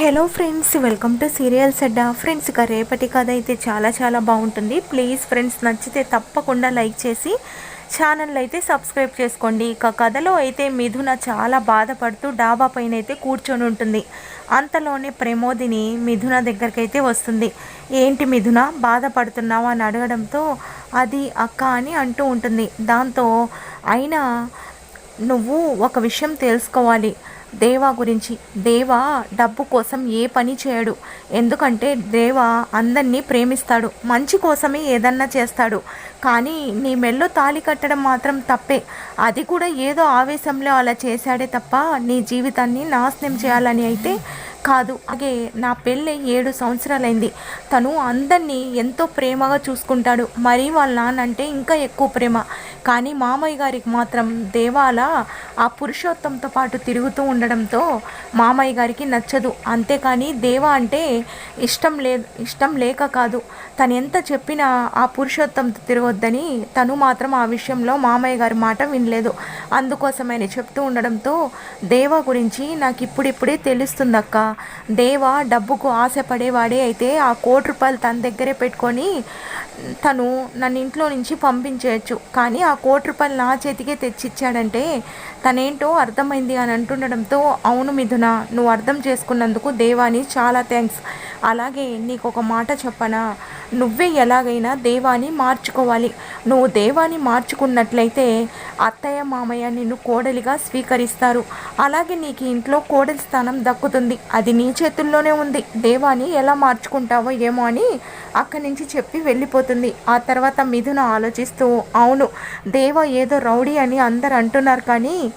Hello friends welcome to serials Adda friends ఇక రేపటి కథ అయితే చాలా చాలా బాగుంటుంది. ప్లీజ్ ఫ్రెండ్స్ నచ్చితే తప్పకుండా లైక్ చేసి ఛానల్ అయితే సబ్స్క్రైబ్ చేసుకోండి. ఇక కథలో అయితే మిథున చాలా బాధపడుతూ డాబా పైన అయితే కూర్చొని ఉంటుంది. అంతలోనే ప్రమోదిని మిథున దగ్గరికి అయితే వస్తుంది. ఏంటి మిథున బాధపడుతున్నావా అని అడగడంతో అది అక్క అని అంటూ ఉంటుంది. దాంతో అయినా నువ్వు ఒక విషయం తెలుసుకోవాలి. దేవా గురించి. దేవా డబ్బు కోసం ఏ పని చేయడు. ఎందుకంటే దేవా అందరినీ ప్రేమిస్తాడు. మంచి కోసమే ఏదన్నా చేస్తాడు. కానీ నీ మెల్లో తాళి కట్టడం మాత్రం తప్పే. అది కూడా ఏదో ఆవేశంలో అలా చేశాడే తప్ప నీ జీవితాన్ని నాశనం చేయాలని అయితే కాదు. అలాగే నా పెళ్ళి ఏడు సంవత్సరాలైంది. తను అందరినీ ఎంతో ప్రేమగా చూసుకుంటాడు. మరి వాళ్ళ నాన్న అంటే ఇంకా ఎక్కువ ప్రేమ. కానీ మామయ్య గారికి మాత్రం దేవాల ఆ పురుషోత్తంతో పాటు తిరుగుతూ ఉండడంతో మామయ్య గారికి నచ్చదు. అంతేకాని దేవా అంటే ఇష్టం లే ఇష్టం లేక కాదు. తను ఎంత చెప్పినా ఆ పురుషోత్తంతో తిరగొద్దని తను మాత్రం ఆ విషయంలో మామయ్య గారి మాట వినలేదు. అందుకోసమని చెప్తూ ఉండడంతో దేవా గురించి నాకు ఇప్పుడిప్పుడే తెలుస్తుందక్క. దేవ డబ్బుకు ఆశపడేవాడే అయితే ఆ కోటి రూపాయలు తన దగ్గరే పెట్టుకొని తను నన్ను ఇంట్లో నుంచి పంపించేయచ్చు. కానీ ఆ ఆ కోటి రూపాయలు నా చేతికే తెచ్చిచ్చాడంటే తనేంటో అర్థమైంది అని అంటుండడంతో అవును మిథున నువ్వు అర్థం చేసుకున్నందుకు దేవాని చాలా థ్యాంక్స్. అలాగే నీకు ఒక మాట చెప్పనా? నువ్వే ఎలాగైనా దేవాన్ని మార్చుకోవాలి. నువ్వు దేవాన్ని మార్చుకున్నట్లయితే అత్తయ్య మామయ్య నిన్ను కోడలిగా స్వీకరిస్తారు. అలాగే నీకు ఇంట్లో కోడలి స్థానం దక్కుతుంది. అది నీ చేతుల్లోనే ఉంది. దేవాన్ని ఎలా మార్చుకుంటావో ఏమో అని అక్కడి నుంచి చెప్పి వెళ్ళిపోతుంది. ఆ తర్వాత మిథున ఆలోచిస్తూ అవును దేవ ఏదో రౌడీ అని అందరు అంటున్నారు కానీ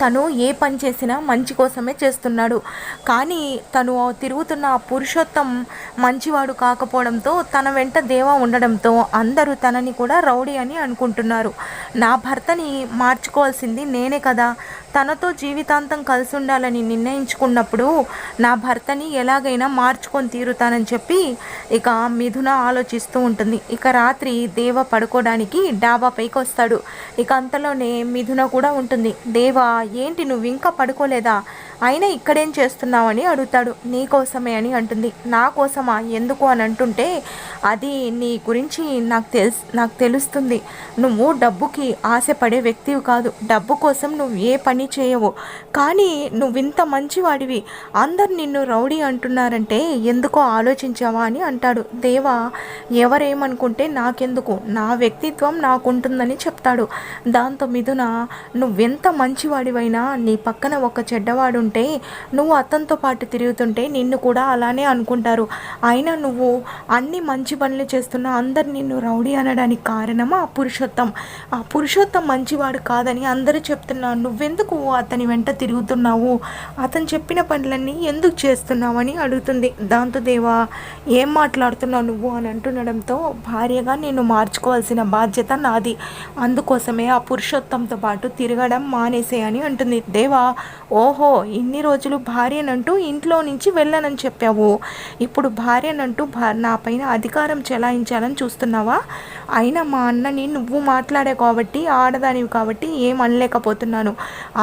తను ఏ పని చేసినా మంచి కోసమే చేస్తున్నాడు. కానీ తను తిరుగుతున్న పురుషోత్తం మంచివాడు కాకపోవడంతో తన వెంట దేవ ఉండడంతో అందరూ తనని కూడా రౌడీ అని అనుకుంటున్నారు. నా భర్తని మార్చుకోవాల్సింది నేనే కదా. తనతో జీవితాంతం కలిసి ఉండాలని నిర్ణయించుకున్నప్పుడు నా భర్తని ఎలాగైనా మార్చుకొని తీరుతానని చెప్పి ఇక మిథున ఆలోచిస్తూ ఉంటుంది. ఇక రాత్రి దేవ పడుకోవడానికి డాబా పైకి వస్తాడు ఇక అంతలోనే మిథున కూడా ఉంటుంది. దేవ ఏంటి నువ్వు ఇంకా పడుకోలేదా? అయినా ఇక్కడేం చేస్తున్నావని అడుగుతాడు. నీ కోసమే అని అంటుంది. నా కోసమా? ఎందుకు అని అంటుంటే అది నీ గురించి నాకు తెలుసు నాకు తెలుస్తుంది. నువ్వు డబ్బుకి ఆశపడే వ్యక్తివి కాదు. డబ్బు కోసం నువ్వు ఏ పని చేయవు. కానీ నువ్వు ఇంత మంచివాడివి. అందరు నిన్ను రౌడీ అంటున్నారంటే ఎందుకో ఆలోచించావా అని అంటాడు. దేవా ఎవరేమనుకుంటే నాకెందుకు? నా వ్యక్తిత్వం నాకుంటుందని చెప్తాడు. దాంతో మిథున నువ్వెంత మంచివాడివైనా నీ పక్కన ఒక చెడ్డవాడు ఉంటే నువ్వు అతనితో పాటు తిరుగుతుంటే నిన్ను కూడా అలానే అనుకుంటారు. అయినా నువ్వు అన్ని మంచి పనులు చేస్తున్నా అందరు నిన్ను రౌడీ అనడానికి కారణం ఆ పురుషోత్తం. ఆ పురుషోత్తం మంచివాడు కాదని అందరూ చెప్తున్నారు. నువ్వెందుకు అతని వెంట తిరుగుతున్నావు? అతను చెప్పిన పనులన్నీ ఎందుకు చేస్తున్నావని అడుగుతుంది. దాంతో దేవా ఏం మాట్లాడుతున్నావు నువ్వు అని అంటుండడంతో భార్యగా నేను మార్చుకోవాల్సిన బాధ్యత నాది. అందుకోసమే ఆ పురుషోత్తంతో పాటు తిరగడం మానేసే అని అంటుంది. దేవా ఓహో ఇన్ని రోజులు భార్యనంటూ ఇంట్లో నుంచి వెళ్ళనని చెప్పావు. ఇప్పుడు భార్యనంటూ నా పైన అధికారం చెలాయించాలని చూస్తున్నావా? అయినా మా అన్నని నువ్వు మాట్లాడే కాబట్టి ఆడదానివి కాబట్టి ఏం అనలేకపోతున్నాను.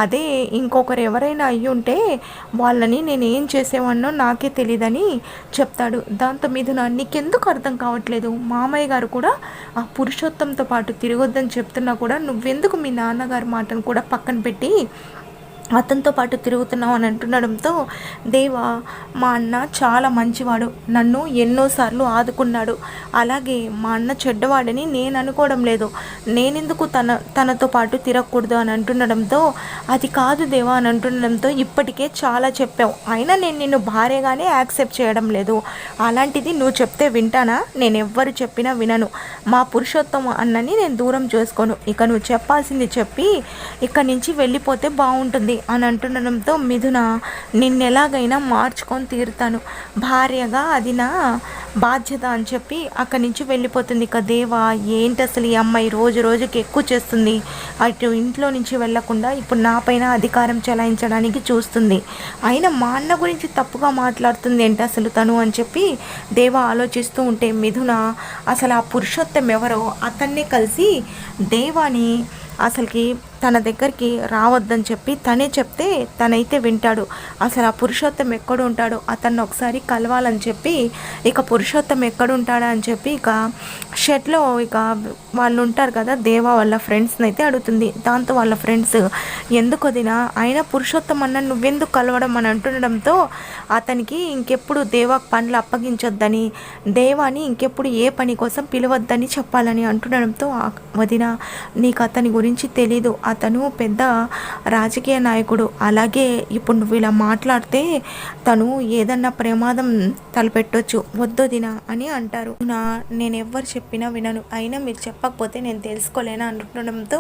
అదే ఇంకొకరు ఎవరైనా అయ్యి ఉంటే వాళ్ళని నేను ఏం చేసేవాడినో నాకే తెలియదని చెప్తాడు. దాంతో మీద నీకెందుకు అర్థం కావట్లేదు? మామయ్య గారు కూడా ఆ పురుషోత్తంతో పాటు తిరగొద్దని చెప్తున్నా కూడా నువ్వెందుకు మీ నాన్నగారి మాటను కూడా పక్కన పెట్టి 嗯。అతనితో పాటు తిరుగుతున్నావు అని అంటుండడంతో దేవా మా అన్న చాలా మంచివాడు. నన్ను ఎన్నోసార్లు ఆదుకున్నాడు. అలాగే మా అన్న చెడ్డవాడని నేను అనుకోవడం లేదు. నేనెందుకు తన తనతో పాటు తిరగకూడదు? అని అంటుండడంతో అది కాదు దేవా అని అంటుండడంతో ఇప్పటికే చాలా చెప్పావు. అయినా నేను నిన్ను భార్యగానే యాక్సెప్ట్ చేయడం లేదు. అలాంటిది నువ్వు చెప్తే వింటానా? నేను ఎవ్వరు చెప్పినా వినను. మా పురుషోత్తమ అన్నని నేను దూరం చేసుకోను. ఇక నువ్వు చెప్పాల్సింది చెప్పి ఇక్కడి నుంచి వెళ్ళిపోతే బాగుంటుంది. అని అంటుండడంతో మిథున నిన్నెలాగైనా మార్చుకొని తీరుతాను. భార్యగా అది నా బాధ్యత అని చెప్పి అక్కడి నుంచి వెళ్ళిపోతుంది. ఇక దేవా ఏంటి అసలు ఈ అమ్మాయి రోజు రోజుకి ఎక్కువ చేస్తుంది? అటు ఇంట్లో నుంచి వెళ్ళకుండా ఇప్పుడు నా పైన అధికారం చెలాయించడానికి చూస్తుంది. అయినా మా అన్న గురించి తప్పుగా మాట్లాడుతుంది ఏంటి అసలు తను? అని చెప్పి దేవ ఆలోచిస్తూ ఉంటే మిథున అసలు ఆ పురుషోత్తం ఎవరో? అతన్నే కలిసి దేవాని అసలుకి తన దగ్గరికి రావద్దని చెప్పి తనే చెప్తే తనైతే వింటాడు. అసలు ఆ పురుషోత్తం ఎక్కడ ఉంటాడు అతన్ని ఒకసారి కలవాలని చెప్పి ఇక పురుషోత్తం ఎక్కడ ఉంటాడా అని చెప్పి ఇక షెట్లో ఇక వాళ్ళు ఉంటారు కదా దేవా వాళ్ళ ఫ్రెండ్స్ని అయితే అడుగుతుంది. దాంతో వాళ్ళ ఫ్రెండ్స్ ఎందుకు వదినా? ఆయన పురుషోత్తం అన్న నువ్వెందుకు కలవడం? అని అంటుండడంతో అతనికి ఇంకెప్పుడు దేవా పనులు అప్పగించొద్దని దేవాని ఇంకెప్పుడు ఏ పని కోసం పిలవద్దని చెప్పాలని అంటుండడంతో "ఆ వదిన నీకు అతని గురించి గురించి తెలీదు. అతను పెద్ద రాజకీయ నాయకుడు. అలాగే ఇప్పుడు నువ్వు ఇలా మాట్లాడితే తను ఏదన్నా ప్రమాదం తలపెట్టొచ్చు. వద్దొదిన అని అంటారు. నా నేను ఎవ్వరు చెప్పినా వినను. అయినా మీరు చెప్పకపోతే నేను తెలుసుకోలేనా అనుకోవడంతో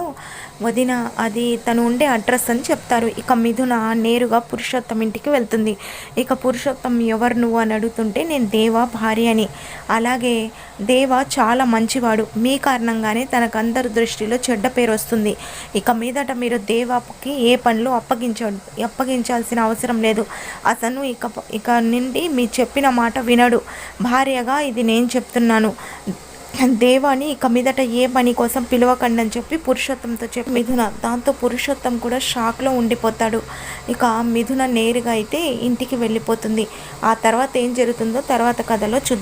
వదిన అది తను ఉండే అడ్రస్ అని చెప్తారు. ఇక మిథున నేరుగా పురుషోత్తం ఇంటికి వెళ్తుంది. ఇక పురుషోత్తం ఎవరు నువ్వు అని అడుగుతుంటే నేను దేవా భార్య అని. అలాగే దేవ చాలా మంచివాడు. మీ కారణంగానే తనకు అందరి దృష్టిలో చెడ్డ పేరు వస్తుంది వస్తుంది. ఇక మీదట మీరు దేవాకి ఏ పనులు అప్పగించ అప్పగించాల్సిన అవసరం లేదు. అతను ఇక ఇక నుండి మీ చెప్పిన మాట వినడు. భార్యగా ఇది నేను చెప్తున్నాను. దేవాని ఇక మీదట ఏ పని కోసం పిలవకండి అని చెప్పి పురుషోత్తంతో చెప్పి మిథున దాంతో పురుషోత్తం కూడా షాక్లో ఉండిపోతాడు. ఇక మిథున నేరుగా అయితే ఇంటికి వెళ్ళిపోతుంది. ఆ తర్వాత ఏం జరుగుతుందో తర్వాత కథలో చూద్దాం.